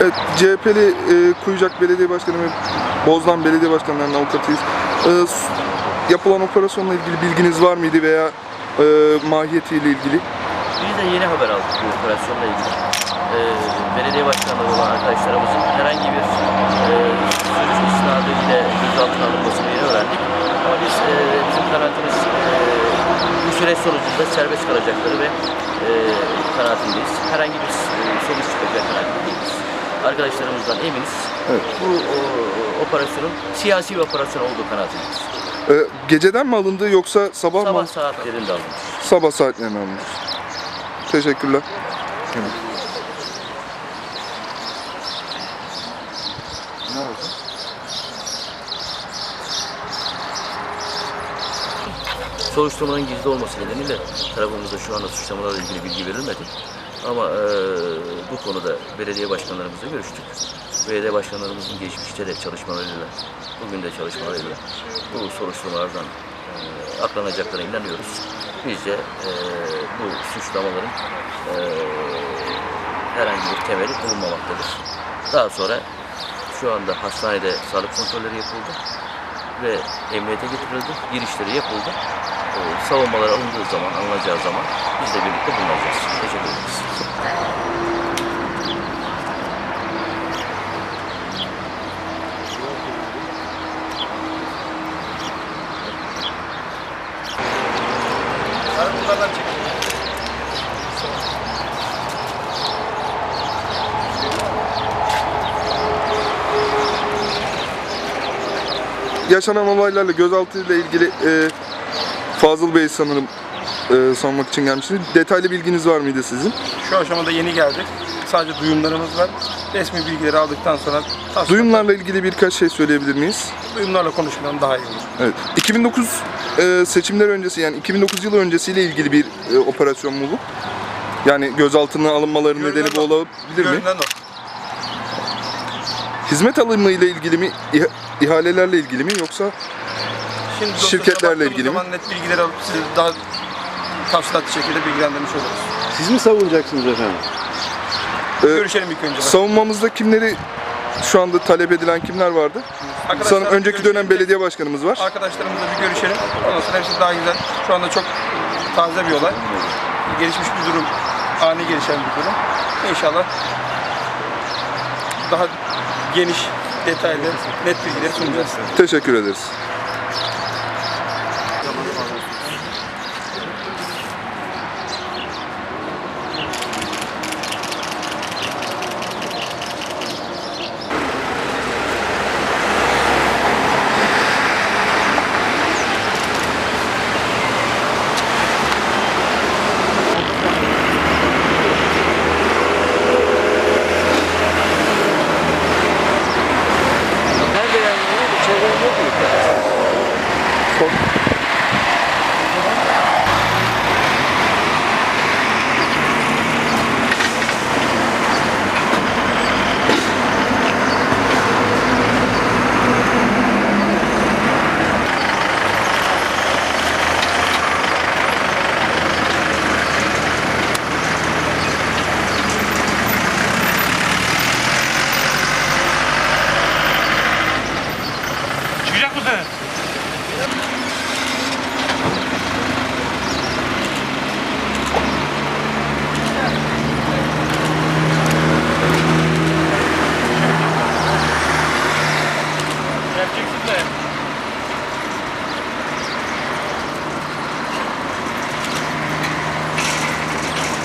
Evet, CHP'li e, Kuyucak Belediye Başkanı ve Bozdan Belediye Başkanlarının avukatıyız. E, yapılan operasyonla ilgili bilginiz var mıydı veya e, mahiyetiyle ilgili? Biz de yeni haber aldık bu operasyonla ilgili. Ee, belediye başkanları olan arkadaşlarımızın herhangi bir e, suç isnadı ile gözaltına alınmasını yeni öğrendik. Ama biz e, bizim kanaatimiz e, bu süreç sonucunda serbest kalacakları ve e, kanaatindeyiz. Herhangi bir e, sonuç çıkacak kanaatinde. Arkadaşlarımızdan eminiz. Evet. Bu o, operasyonun siyasi bir operasyon olduğu kanaatindeyiz. E, geceden mi alındı yoksa sabah, Sabah mı? saatlerinde alınmış. Sabah saatlerine alınmış. Teşekkürler. Soruşturmanın gizli olması nedeniyle tarafımızda şu anda suçlamalarla ilgili bilgi verilmedi. Ama eee, bu konuda belediye başkanlarımızla görüştük. Belediye başkanlarımızın geçmişte de çalışmalarıyla, bugün de çalışmalarıyla bu soruşturmalardan eee aklanacaklarına inanıyoruz. Biz de eee, bu suçlamaların eee, herhangi bir temeli bulunmamaktadır. Daha sonra şu anda hastanede sağlık kontrolleri yapıldı ve emniyete getirildi. Girişleri yapıldı. Ee, savunmalar alındığı zaman, alınacağı zaman biz de birlikte bulunacağız. Teşekkür ederiz. Yaşanan olaylarla gözaltı ile ilgili e, Fazıl Bey sanırım e, sormak için gelmiştiniz. Detaylı bilginiz var mıydı sizin? Şu aşamada yeni geldik. Sadece duyumlarımız var. Resmi bilgileri aldıktan sonra Duyumlarla ilgili birkaç şey söyleyebilir miyiz? duyumlarla konuşmadan daha iyi olur. Evet. 2009 e, seçimler öncesi yani 2009 yılı öncesiyle ilgili bir e, operasyon mu bu? Yani gözaltına alınmaları nedeni bu o. olabilir mi? Görünen o. Hizmet alımı ile ilgili mi, İha- ihalelerle ilgili mi yoksa Şimdi Şirketlerle ilgili mi? zaman net bilgileri alıp sizi daha tafsilatlı şekilde bilgilendirmiş oluruz. Siz mi savunacaksınız efendim? e, Görüşelim ilk önce. savunmamızda kimleri şu anda talep edilen kimler vardı? Arkadaşlar, Sanırım önceki dönem belediye başkanımız var. Arkadaşlarımızla bir görüşelim. Ondan sonra hepsi daha güzel. Şu anda çok taze bir olay. Gelişmiş bir durum. Ani gelişen bir durum. İnşallah daha geniş, detaylı, net bilgileri sunacağız. Teşekkür ederiz. Çıkacak left, you from.